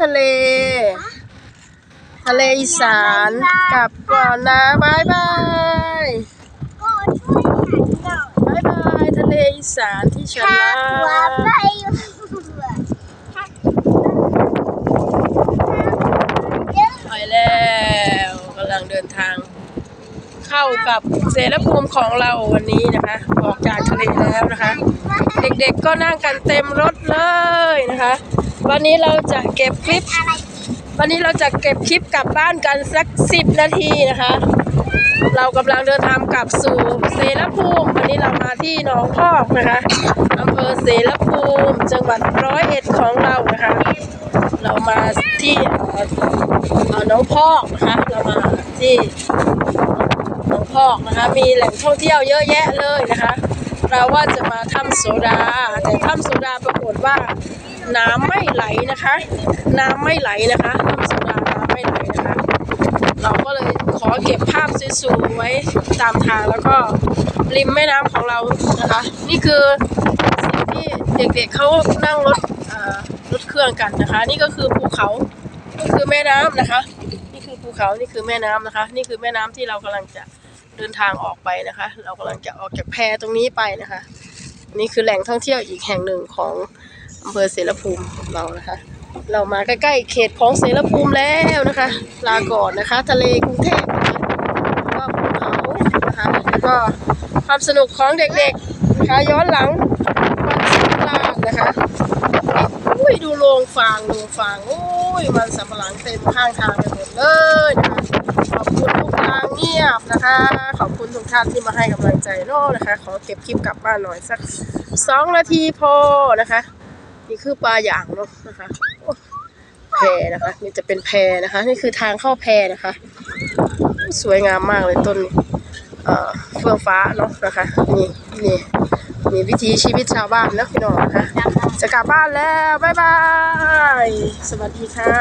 ทะเล ทะเลอีสานกลับก่อนนะบายบายก็ช่วยหน่อยบายบายทะเลอีสานที่ฉันรักไปถ้าไปแล้วกำลังเดินทาง เข้ากับเสรภูมิของเราวันนี้นะคะออกจากทะเลแล้วนะคะ เด็กๆก็นั่งกันเต็มรถเลยนะคะ วันนี้เราจะเก็บคลิป วันนี้เราจะเก็บคลิปกลับบ้านกันสักสิบนาทีนะคะ เรากำลังเดินทางกลับสู่เสรภูมิ วันนี้เรามาที่หนองพอกนะคะอำเภอเสรภูมิ จังหวัดร้อยเอ็ดของเรานะคะ เรามาที่หนองพอกนะคะ เรามาที่หนองพอกนะคะ มีแหล่งท่องเที่ยวเยอะแยะเลยนะคะ เราว่าจะมาถ้ำโซดา แต่ถ้ำโซดาปรากฏว่า น้ำไม่ไหลนะคะ น้ำไม่ไหลนะคะถ้ำโซดาน้ำไม่ไหลนะคะ เราก็เลยขอเก็บภาพสวยๆไว้ตามทางแล้วก็ริมแม่น้ำของเรานะคะ นี่คือสิ่งที่เด็กๆเขานั่งรถเอ่อรถเครื่องกันนะคะ นี่ก็คือภูเขานี่คือแม่น้ำนะคะ นี่คือภูเขานี่คือแม่น้ำนะคะ นี่คือแม่น้ำที่เรากำลังจะเดินทางออกไปนะคะ เรากำลังจะออกจากแพตรงนี้ไปนะคะ นี่คือแหล่งท่องเที่ยวอีกแห่งหนึ่งของ อำเภอเสรภูมิเรานะคะ เรามาใกล้ๆเขตของเสรภูมิแล้วนะคะ ลาก่อนนะคะ ทะเลกรุงเทพนะคะแล้วก็ภูเขานะคะแล้วก็ความสนุกของเด็กๆนะคะย้อนหลังวันสงกรานต์นะคะอุ้ยดูโรงฟางโรงฟางอุ้ยมันสำปหลังเต็มข้างทางไปหมดเลยนะคะขอบคุณทุกทางเงียบนะคะ ขอบคุณทุกท่านที่มาให้กำลังใจโน่นะคะ ขอเก็บคลิปกลับบ้านหน่อยสักสองนาทีพอนะคะ นี่คือปลาอย่างเนาะนะคะแพนะคะ นี่จะเป็นแพนะคะ นี่คือทางเข้าแพนะคะ สวยงามมากเลยต้นเอ่อเฟื่องฟ้าเนาะนะคะ นี่นี่นี่วิถีชีวิตชาวบ้านนะพี่น้องนะคะจะกลับบ้านแล้ว บ๊ายบาย สวัสดีค่ะ